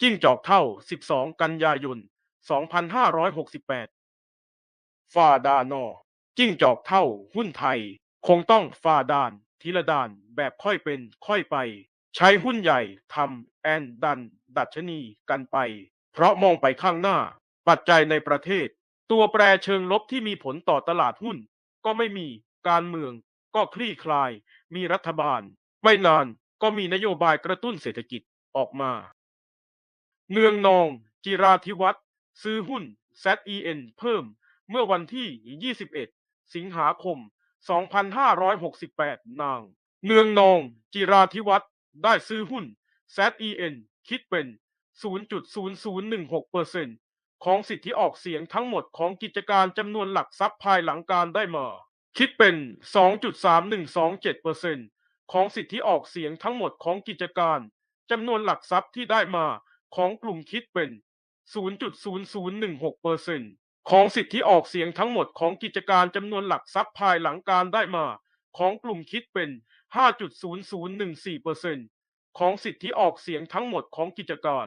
จิ้งจอกเท่า 12 กันยายน 2568ฟาดานอ จิ้งจอกเท่า หุ้นไทย คงต้องฟาดาน ทีละดาน แบบค่อยเป็นค่อยไป ใช้หุ้นใหญ่ทำแอนดัน ดัชนีกันไป เพราะมองไปข้างหน้า ปัจจัยในประเทศ ตัวแปรเชิงลบที่มีผลต่อตลาดหุ้น ก็ไม่มี การเมือง ก็คลี่คลาย มีรัฐบาล ไม่นาน ก็มีนโยบายกระตุ้นเศรษฐกิจออกมา เนืองนองจิราธิวัฒน์ซื้อหุ้น ZEN เพิ่มเมื่อวันที่ 21 สิงหาคม 2568 นางเนืองนองจิราธิวัฒน์ได้ซื้อหุ้น ZEN คิดเป็น 0.0016%ของสิทธิออกเสียงทั้งหมดของกิจการจำนวนหลักทรัพย์ภายหลังการได้มา คิดเป็น 2.3127%ของสิทธิออกเสียงทั้งหมดของกิจการจำนวนหลักทรัพย์ที่ได้มา ของกลุ่มคิดเป็น 0.0016%ของสิทธิออกเสียงทั้งหมดของกิจการจำนวนหลักทรัพย์ภายหลังการได้มา ของกลุ่มคิดเป็น 5.0014%ของสิทธิออกเสียงทั้งหมดของกิจการ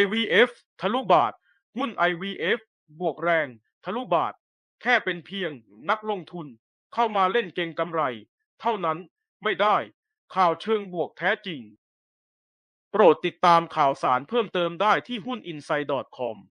IVF ทะลุบาท หุ้น IVF บวกแรง ทะลุบาท แค่เป็นเพียงนักลงทุน เข้ามาเล่นเก็งกำไร เท่านั้นไม่ได้ ข่าวเชิงบวกแท้จริง โปรดติดตามข่าวสารเพิ่มเติมได้ที่หุ้นอินไซด์ดอทคอม